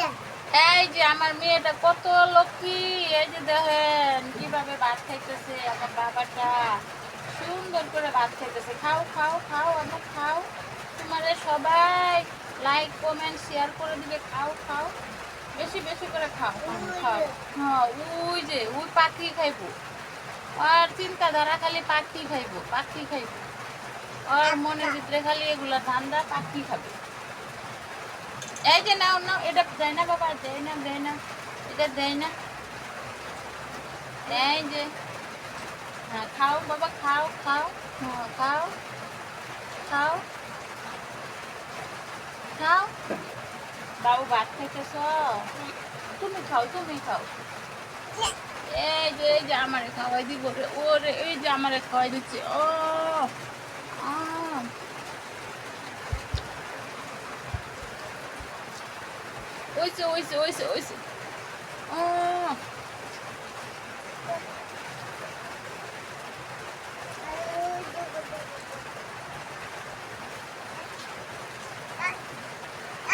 এই যে আমার মেয়েটা কত লক্ষ্মী এই যে দেখেন কীভাবে ভাত খাইতেছে আমার বাবাটা। সুন্দর করে ভাত খাইতেছে। খাও খাও খাও আমার খাও। তোমারে সবাই লাইক কমেন্ট শেয়ার করে দিবে। খাও খাও। বেশি বেশি করে খাও। খাও। হ্যাঁ ওই যে ওই পাখি খাইবো। আর চিন্তাধারা খালি পাখি খাইবো পাখি খাইবো। আর মনের ভিতরে খালি এগুলা ধান্দা পাখি খাবে। এই যে নাও নাও, এটা দেয় না বাবা দেয় না দেয় না এটা দেয় না এই যে হ্যাঁ খাও বাবা, খাও খাও হ্যাঁ খাও খাও খাও। বাবু ভাত খাইতেছ? তুমি খাও তুমি খাও। এই যে এই যে আমারে খাওয়াই দিব ওরে, এই যে আমারে খাওয়াই দিচ্ছে, ও। Ось, ось, ось, ось.